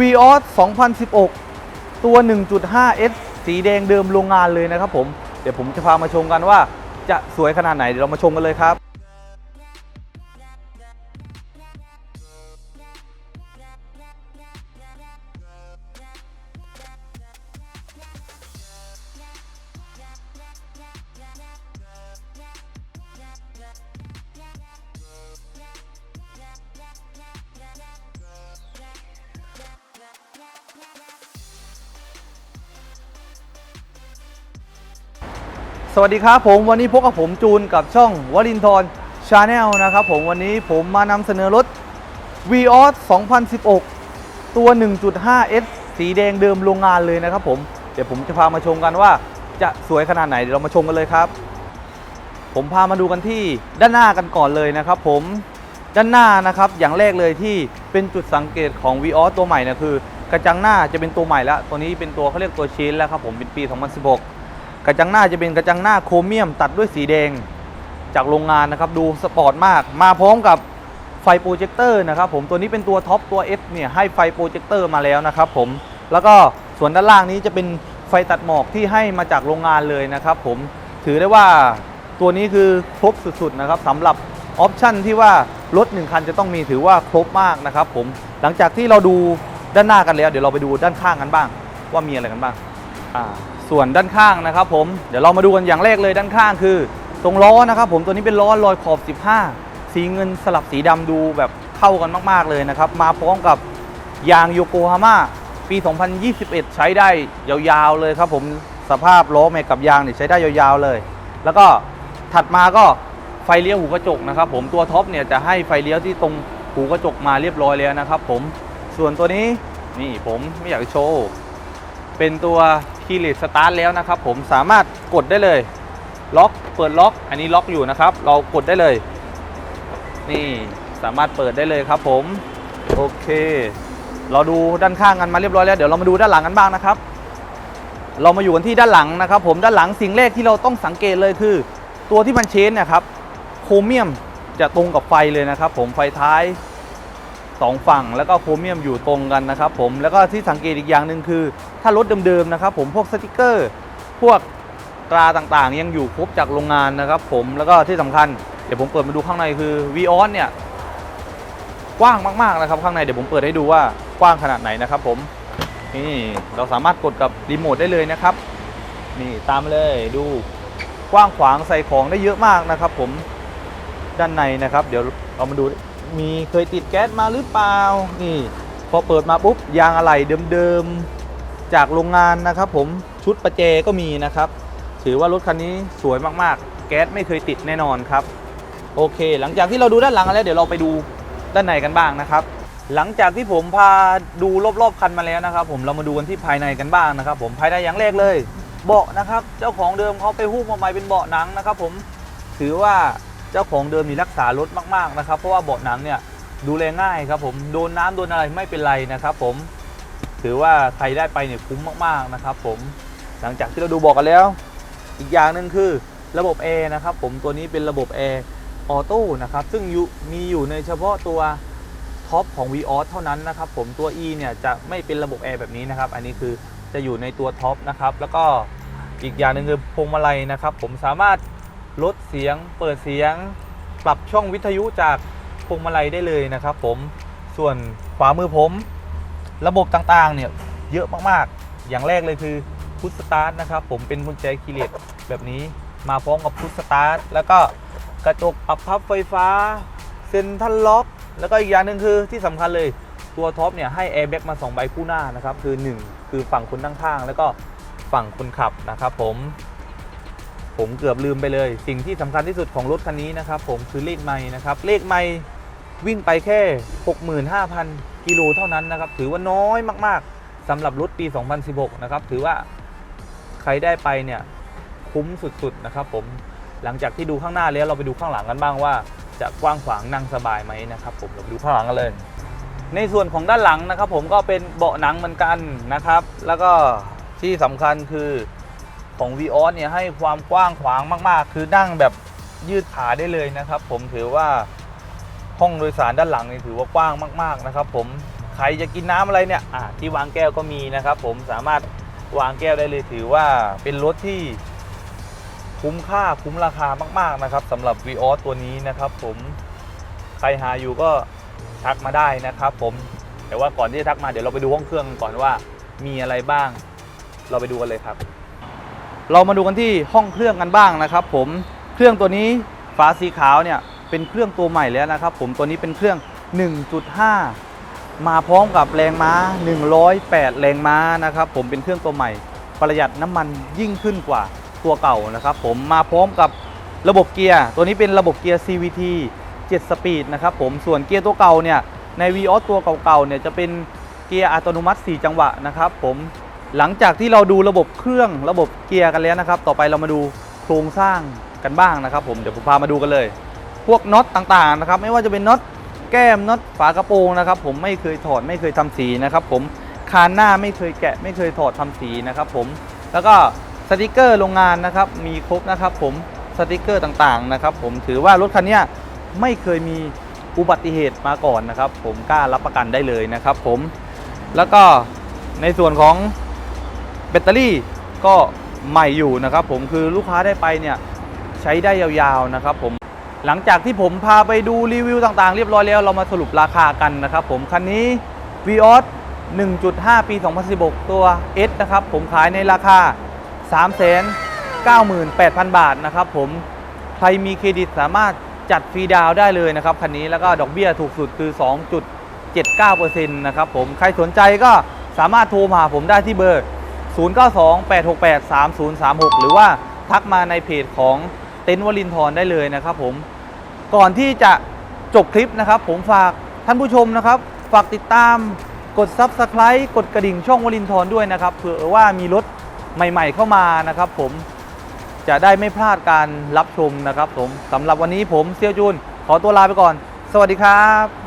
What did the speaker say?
Vios 2016 ตัว 1.5S สีแดงเดิมโรงงานเลยนะครับผม เดี๋ยวผมจะพามาชมกันว่าจะสวยขนาดไหน เดี๋ยวเรามาชมกันเลยครับ สวัสดีครับผมวันนี้พบกับผมจูนกับช่องวลินทรชาแนลนะครับผมวันนี้ผมมานำเสนอรถ Vios 2016 ตัว 1.5S สีแดงเดิมโรงงานเลยนะครับผมเดี๋ยวผมจะพามาชมกันว่าจะสวยขนาดไหนเดี๋ยวเรามาชมกันเลยครับ ผมพามาดูกันที่ด้านหน้ากันก่อนเลยนะครับผมด้านหน้านะครับอย่างแรกเลยที่เป็นจุดสังเกตของ Vios ตัวใหม่นะคือกระจังหน้าจะเป็นตัวใหม่แล้วตัวนี้เป็นตัวเขาเรียกตัวชีนแล้วครับผมเป็นปี 2016 กระจังหน้าจะเป็นกระจังหน้าโครเมียมตัดด้วยสีแดงจากโรงงานนะครับดูสปอร์ตมาก มาพร้อมกับไฟโปรเจคเตอร์นะครับผมตัวนี้เป็นตัวท็อปตัว F เนี่ยให้ไฟโปรเจคเตอร์มาแล้วนะครับผมแล้วก็ส่วนด้านล่างนี้จะเป็นไฟตัดหมอกที่ให้มาจากโรงงานเลยนะครับผมถือได้ว่าตัวนี้คือครบสุดๆนะครับสำหรับออปชั่นที่ว่ารถหนึ่งคันจะต้องมีถือว่าครบมากนะครับผมหลังจากที่เราดูด้านหน้ากันแล้ว เดี๋ยวเราไปดูด้านข้างกันบ้าง ว่ามีอะไรกันบ้างอ่า ส่วนด้านข้างนะครับผมเดี๋ยวเรามาดูกันอย่างแรกเลยด้านข้างคือ ตรงล้อนะครับผมตัวนี้เป็นล้อลอยขอบ 15 สีเงินสลับสีดำดูแบบเข้ากันมาก ๆเลยนะครับ มาพร้อมกับยางโยโกฮาม่าปี 2021 ใช้ได้ยาวๆเลยครับผมสภาพล้อแม็กกับยางเนี่ยใช้ได้ยาวๆเลย แล้วก็ถัดมาก็ไฟเลี้ยวหูกระจกนะครับผมตัวท็อปเนี่ยจะให้ไฟเลี้ยวที่ตรงหูกระจกมาเรียบร้อยแล้วนะครับผมส่วนตัวนี้นี่ผมไม่อยากโชว์เป็นตัว คีย์เลสสตาร์ทแล้วนะครับผมสามารถกดได้เลยล็อกเปิดล็อก อันนี้ล็อกอยู่นะครับ เรากดได้เลย นี่สามารถเปิดได้เลยครับผม โอเค เราดูด้านข้างกันมาเรียบร้อยแล้ว เดี๋ยวเรามาดูด้านหลังกันบ้างนะครับ เรามาอยู่กันที่ด้านหลังนะครับผมด้านหลังสิ่งแรกที่เราต้องสังเกตเลยคือ ตัวที่มันเชนเนะครับโครเมียมจะตรงกับไฟเลยนะครับผมไฟท้าย สองฝั่ง แล้วก็โครเมียมอยู่ตรงกันนะครับผมแล้วก็ที่สังเกตอีกอย่างหนึ่งคือ ถ้ารถเดิมๆนะครับผมพวกสติกเกอร์ พวกตราต่างๆ ยังอยู่ครบจากโรงงานนะครับผมแล้วก็ที่สำคัญเดี๋ยวผมเปิดมาดูข้างในคือวีออนเนี่ยกว้างมากๆนะครับ ข้างในเดี๋ยวผมเปิดให้ดูว่ากว้างขนาดไหนนะครับผมนี่เราสามารถกดกับรีโมทได้เลยนะครับนี่ตามเลยดูกว้างขวางใส่ของได้เยอะมากนะครับ ผมด้านในนะครับ เดี๋ยวเรามาดู มีเคยติดแก๊สมาหรือเปล่า นี่ พอเปิดมาปุ๊บยางอะไหล่เดิมๆ จากโรงงานนะครับผมชุดประแจก็มีนะครับ ถือว่ารถคันนี้สวยมากๆ แก๊สไม่เคยติดแน่นอนครับ โอเค หลังจากที่เราดูด้านหลังกันแล้วเดี๋ยวเราไปดูด้านในกันบ้างนะครับ หลังจากที่ผมพาดูรอบๆคันมาแล้วนะครับ ผมเรามาดูกันที่ภายในกันบ้างนะครับ ผมภายในอย่างแรกเลย เบาะนะครับ เจ้าของเดิมเขาไปหุ้มมาใหม่เป็นเบาะหนังนะครับ ผมถือว่า เจ้าของเดิมมีรักษารถมากๆนะครับ เพราะว่าเบาะหนังเนี่ยดูแลง่ายครับผมโดนน้ำโดนอะไรไม่เป็นไรนะครับ ผม ถือว่าใครได้ไปเนี่ยคุ้มมากๆนะครับ ผมหลังจากที่เราดูบอกกันแล้ว อีกอย่างหนึ่งคือระบบแอร์นะครับ ผมตัวนี้เป็นระบบแอร์ออโต้นะครับ ซึ่งมีอยู่ในเฉพาะตัวท็อปของ v ีออเท่านั้นนะครับ ผมตัว E เนี่ยจะไม่เป็นระบบแอร์แบบนี้นะครับ อันนี้คือจะอยู่ในตัวท็อปนะครับ แล้วก็อีกอย่างหนึ่งคือพวงมาลัยนะครับ ผมสามารถ ลดเสียง เปิดเสียง ปรับช่องวิทยุจากพวงมาลัยได้เลยนะครับ ผม ส่วนขวามือผม ระบบต่างๆ เนี่ยเยอะมากๆ อย่างแรกเลยคือพุทสตาร์ทนะครับ ผมเป็นกุญแจคีย์เลสแบบนี้มาพร้อมกับพุทสตาร์ทแล้วก็กระจกปรับพับไฟฟ้า เซ็นทรัลล็อก แล้วก็อีกอย่างหนึ่งคือที่สำคัญเลยตัวท็อปเนี่ยให้แอร์แบ็กมา 2 ใบคู่หน้านะครับ คือ 1 คือฝั่งคนนั่งข้าง แล้วก็ฝั่งคนขับนะครับผม ผมเกือบลืมไปเลย สิ่งที่สำคัญที่สุดของรถคันนี้นะครับผมคือเลขไม้นะครับเลขไม้วิ่งไปแค่ 65,000 กิโลเท่านั้นนะครับถือว่าน้อยมากๆสำหรับรถปี 2016 นะครับถือว่าใครได้ไปเนี่ยคุ้มสุดๆนะครับผมหลังจากที่ดูข้างหน้าแล้วเราไปดูข้างหลังกันบ้างว่า จะกว้างขวางนั่งสบายไหมนะครับผมเราไปดูข้างหลังกันเลย ในส่วนของด้านหลังนะครับ ผมก็เป็นเบาะหนังเหมือนกันนะครับ แล้วก็ที่สำคัญคือ ของ v ีออสเนี่ยให้ความกว้างขวางมากๆ คือนั่งแบบยืดขาได้เลยนะครับ ผมถือว่าห้องโดยสารด้านหลังนี่ถือว่ากว้างมาก ๆนะครับ ผมใครจะกินน้ำอะไรเนี่ยที่วางแก้วก็มีนะครับ ผมสามารถวางแก้วได้เลยถือว่าเป็นรถที่คุ้มค่าคุ้มราคามากๆนะครับสำหรับ v ีออตัวนี้นะครับ ผมใครหาอยู่ก็ทักมาได้นะครับ ผมแต่ว่าก่อนที่จะทักมาเดี๋ยวเราไปดูห้องเครื่องกันก่อนว่ามีอะไรบ้าง เราไปดูกันเลยครับ เรามาดูกันที่ห้องเครื่องกันบ้างนะครับ ผมเครื่องตัวนี้ฝาสีขาวเนี่ยเป็นเครื่องตัวใหม่แล้วนะครับ ผมตัวนี้เป็นเครื่อง 1.5 มาพร้อมกับแรงม้า 108 แรงม้านะครับ ผมเป็นเครื่องตัวใหม่ ประหยัดน้ำมันยิ่งขึ้นกว่าตัวเก่านะครับ ผมมาพร้อมกับระบบเกียร์ตัวนี้เป็นระบบเกียร์ CVT 7 สปีดนะครับ ผมส่วนเกียร์ตัวเก่าเนี่ยใน v ีออตัวเก่าๆเนี่ยจะเป็นเกียร์อัตโนมัติ 4 จังหวะนะครับ ผม หลังจากที่เราดูระบบเครื่องระบบเกียร์กันแล้วนะครับ ต่อไปเรามาดูโครงสร้างกันบ้างนะครับ ผมเดี๋ยวผมพามาดูกันเลย พวกน็อตต่างๆนะครับ ไม่ว่าจะเป็นน็อตแก้มน็อตฝากระโปรงนะครับ ผมไม่เคยถอดไม่เคยทำสีนะครับ ผมคานหน้าไม่เคยแกะ ไม่เคยถอดทำสีนะครับ ผมแล้วก็สติกเกอร์โรงงานนะครับ มีครบนะครับ ผมสติกเกอร์ต่างๆนะครับ ผมถือว่ารถคันนี้ไม่เคยมีอุบัติเหตุมาก่อนนะครับ ผมกล้ารับประกันได้เลยนะครับ ผมแล้วก็ในส่วนของ แบตเตอรี่ก็ใหม่อยู่นะครับผมคือลูกค้าได้ไปเนี่ยใช้ได้ยาวๆนะครับผมหลังจากที่ผมพาไปดูรีวิวต่างๆ เรียบร้อยแล้วเรามาสรุปราคากันนะครับผมคันนี้ v ีออส1.5 ปี 2016 ตัว S นะครับผมขายในราคา 398,000 บาทนะครับผมใครมีเครดิตสามารถจัดฟรีดาวได้เลยนะครับคันนี้แล้วก็ดอกเบี้ยถูกสุดคือ 2.79%นะครับผมใครสนใจก็สามารถโทรมาหาผมได้ที่เบอร์ 0928683036 หรือว่าทักมาในเพจของเต็นท์วลินทรได้เลยนะครับผมก่อนที่จะจบคลิปนะครับ ผมฝากท่านผู้ชมนะครับ ฝากติดตามกด Subscribe กดกระดิ่งช่องวลินทรด้วยนะครับเผื่อว่ามีรถใหม่ ๆ เข้ามานะครับ ผมจะได้ไม่พลาดการรับชมนะครับ ผมสำหรับวันนี้ผมเซียวจูนขอตัวลาไปก่อน สวัสดีครับ